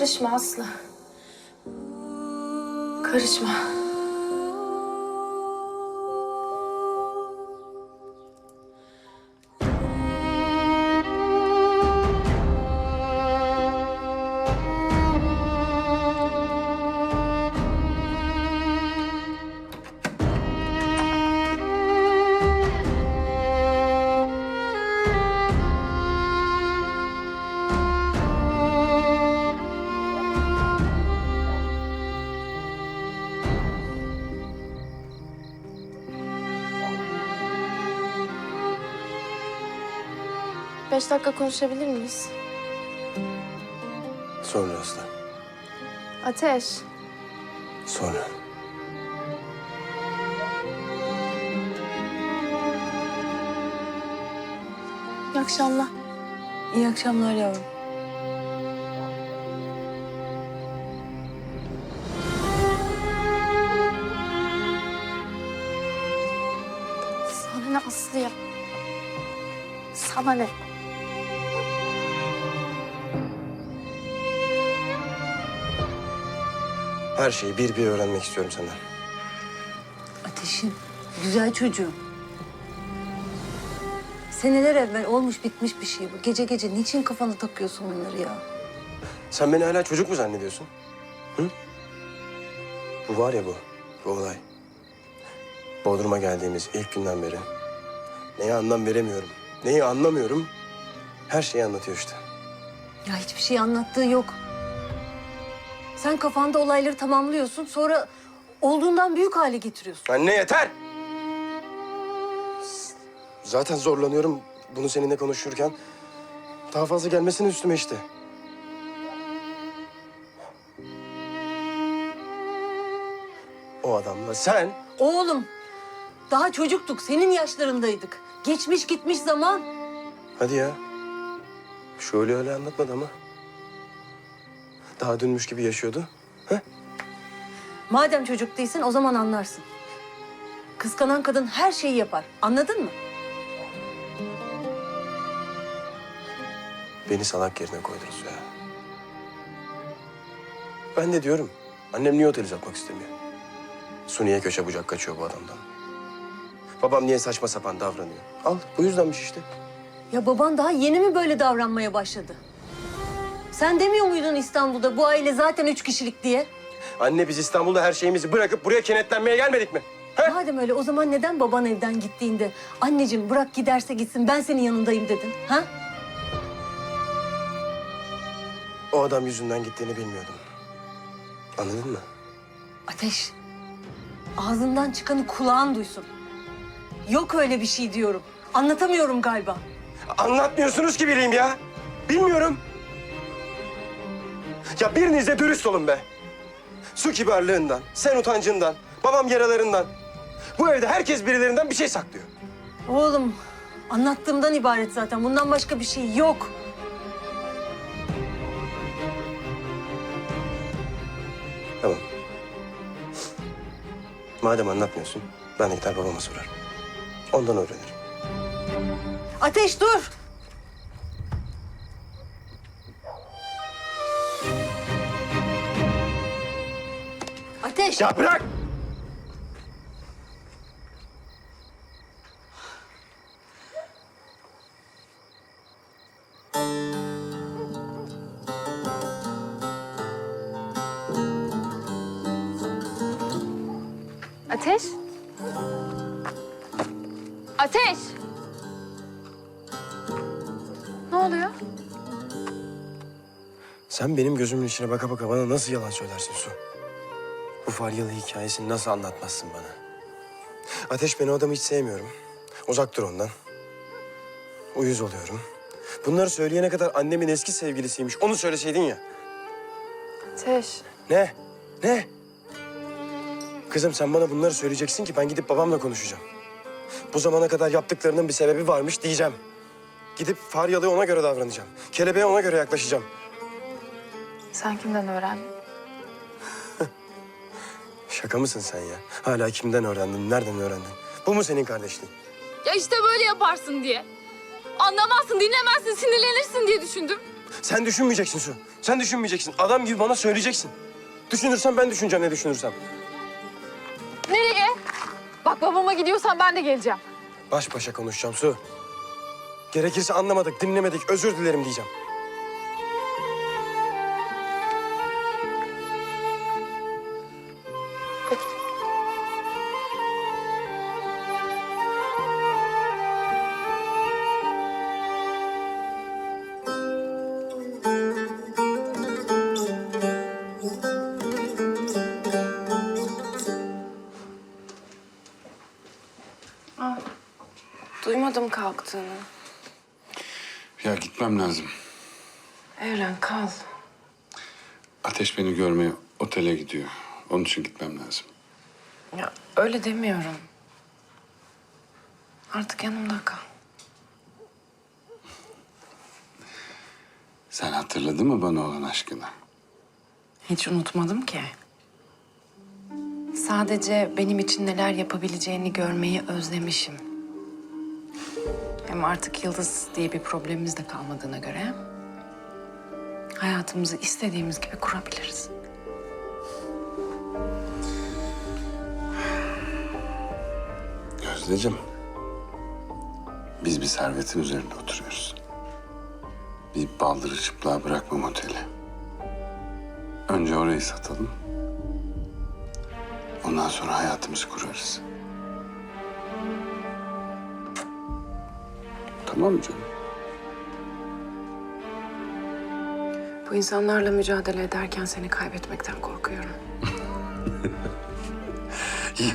Karışma Aslı. Karışma. Beş dakika konuşabilir miyiz? Sonra Aslı. Ateş. Sonra. İyi akşamlar. İyi akşamlar yavrum. Sana ne Aslı ya? Sana ne? Her şeyi bir bir öğrenmek istiyorum senden. Ateşin güzel çocuğum. Seneler evvel olmuş bitmiş bir şey bu. Gece gece niçin kafana takıyorsun bunları ya? Sen beni hala çocuk mu zannediyorsun? Hı? Bu var ya bu, bu olay. Bodrum'a geldiğimiz ilk günden beri neye anlam veremiyorum, neyi anlamıyorum her şeyi anlatıyor işte. Ya hiçbir şey anlattığı yok. Sen kafanda olayları tamamlıyorsun sonra olduğundan büyük hale getiriyorsun. Anne yeter! Zaten zorlanıyorum bunu seninle konuşurken. Daha fazla gelmesine üstüme işte. O adamla sen Oğlum daha çocuktuk senin yaşlarındaydık. Geçmiş gitmiş zaman. Hadi ya. Şöyle öyle anlatmadı ama. Daha dünmüş gibi yaşıyordu. Ha? Madem çocuk değilsin o zaman anlarsın. Kıskanan kadın her şeyi yapar. Anladın mı? Beni salak yerine koydunuz ya. Ben de diyorum. Annem niye oteli satmak istemiyor? Suniye köşe bucak kaçıyor bu adamdan. Babam niye saçma sapan davranıyor? Al bu yüzdenmiş işte. Ya baban daha yeni mi böyle davranmaya başladı? Sen demiyor muydun İstanbul'da bu aile zaten üç kişilik diye? Anne biz İstanbul'da her şeyimizi bırakıp buraya kenetlenmeye gelmedik mi? He? Madem öyle o zaman neden baban evden gittiğinde anneciğim bırak giderse gitsin ben senin yanındayım dedin? Ha? O adam yüzünden gittiğini bilmiyordum. Anladın mı? Ateş. Ağzından çıkanı kulağın duysun. Yok öyle bir şey diyorum. Anlatamıyorum galiba. Anlatmıyorsunuz ki bileyim ya. Bilmiyorum. Ya biriniz de dürüst olun be. Su kibarlığından, sen utancından, babam yaralarından. Bu evde herkes birilerinden bir şey saklıyor. Oğlum anlattığımdan ibaret zaten. Bundan başka bir şey yok. Tamam. Madem anlatmıyorsun, ben de gider babama sorarım. Ondan öğrenirim. Ateş dur. Ateş. Ya bırak! Ateş. Ateş. Ne oluyor? Sen benim gözümün içine baka baka bana nasıl yalan söylersin Su? Bu Faryalı hikayesini nasıl anlatmazsın bana? Ateş ben o adamı hiç sevmiyorum. Uzak dur ondan. Uyuz oluyorum. Bunları söyleyene kadar annemin eski sevgilisiymiş. Onu söyleseydin ya. Ateş. Ne? Ne? Kızım sen bana bunları söyleyeceksin ki ben gidip babamla konuşacağım. Bu zamana kadar yaptıklarının bir sebebi varmış diyeceğim. Gidip Faryalı'ya ona göre davranacağım. Kelebeğe ona göre yaklaşacağım. Sen kimden öğrendin? Şaka mısın sen ya? Hala kimden öğrendin, nereden öğrendin? Bu mu senin kardeşliğin? Ya işte böyle yaparsın diye. Anlamazsın, dinlemezsin, sinirlenirsin diye düşündüm. Sen düşünmeyeceksin Su. Sen düşünmeyeceksin. Adam gibi bana söyleyeceksin. Düşünürsen ben düşüneceğim ne düşünürsem. Nereye? Bak babama gidiyorsan ben de geleceğim. Baş başa konuşacağım Su. Gerekirse anlamadık, dinlemedik, özür dilerim diyeceğim. Duymadım kalktığını. Ya gitmem lazım. Evren kal. Ateş beni görmeye otele gidiyor. Onun için gitmem lazım. Ya öyle demiyorum. Artık yanımda kal. Sen hatırladın mı bana olan aşkını? Hiç unutmadım ki. Sadece benim için neler yapabileceğini görmeyi özlemişim. Hem artık Yıldız diye bir problemimiz de kalmadığına göre... ...hayatımızı istediğimiz gibi kurabiliriz. Gözdeciğim. Biz bir servetin üzerinde oturuyoruz. Bir baldırı çıplığa bırakmam oteli. Önce orayı satalım. Ondan sonra hayatımızı kurarız. Tamam mı canım? Bu insanlarla mücadele ederken seni kaybetmekten korkuyorum.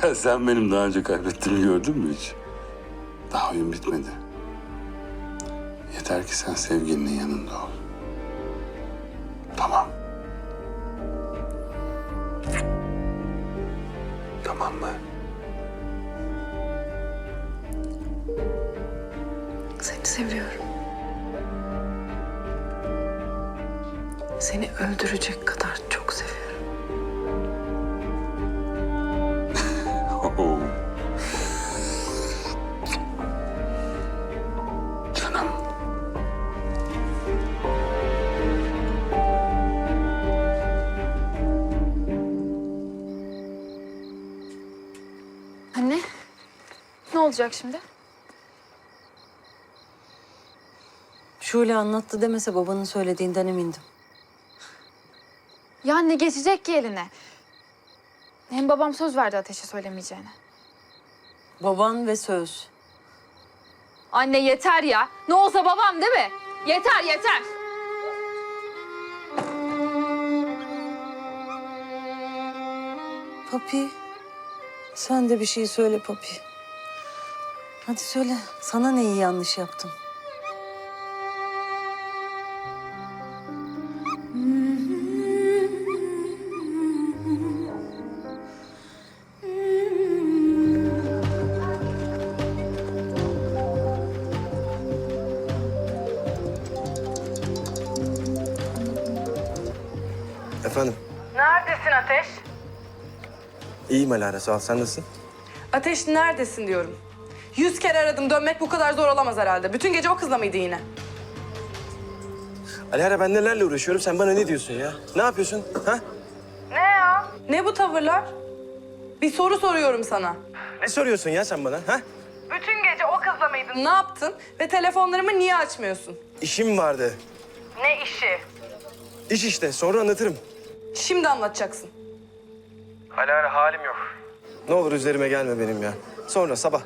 Ya sen benim daha önce kaybettiğimi gördün mü hiç? Daha oyun bitmedi. Yeter ki sen sevgilinin yanında ol. Seviyorum. Seni öldürecek kadar çok seviyorum. Canım. Anne, ne olacak şimdi? Şule anlattı demese babanın söylediğinden emindim. Ya ne geçecek ki eline? Hem babam söz verdi ateşe söylemeyeceğine. Baban ve söz. Anne yeter ya. Ne olsa babam değil mi? Yeter yeter. Papi. Sen de bir şey söyle papi. Hadi söyle. Sana neyi yanlış yaptım? Efendim, Neredesin Ateş? iyiyim Alara, sağ ol. Sen nasılsın? Ateş neredesin diyorum. Yüz kere aradım. Dönmek bu kadar zor olamaz herhalde. Bütün gece o kızla mıydı yine? Alara ben nelerle uğraşıyorum, sen bana ne diyorsun ya? Ne yapıyorsun, ha? Ne ya? Ne bu tavırlar? Bir soru soruyorum sana. Ne soruyorsun ya sen bana, ha? Bütün gece o kızla mıydın? Ne yaptın? Ve telefonlarımı niye açmıyorsun? İşim vardı. Ne işi? İş işte, sonra anlatırım. Şimdi anlatacaksın. Alara halim yok. Ne olur üzerime gelme benim ya. Sonra sabah.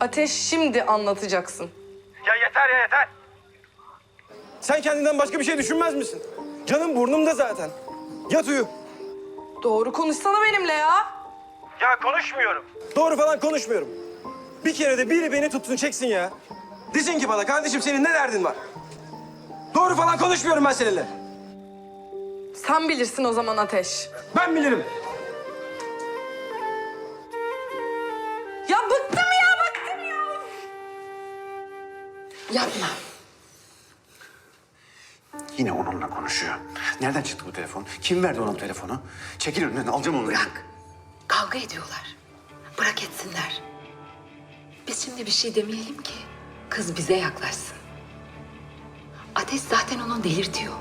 Ateş şimdi anlatacaksın. Ya yeter ya yeter. Sen kendinden başka bir şey düşünmez misin? Canım burnumda zaten. Yat uyu. Doğru konuşsana benimle ya. Ya konuşmuyorum. Doğru falan konuşmuyorum. Bir kere de biri beni tutsun çeksin ya. Desin ki bana kardeşim senin ne derdin var? Doğru falan konuşmuyorum ben seninle. Sen bilirsin o zaman Ateş. Ben bilirim. Ya bıktım ya bıktım ya. Yapma. Yine onunla konuşuyor. Nereden çıktı bu telefon? Kim verdi ona bu telefonu? Çekil önünden alacağım onu. Bırak. Kavga ediyorlar. Bırak etsinler. Biz şimdi bir şey demeyelim ki kız bize yaklaşsın. Ateş zaten onu delirtiyor.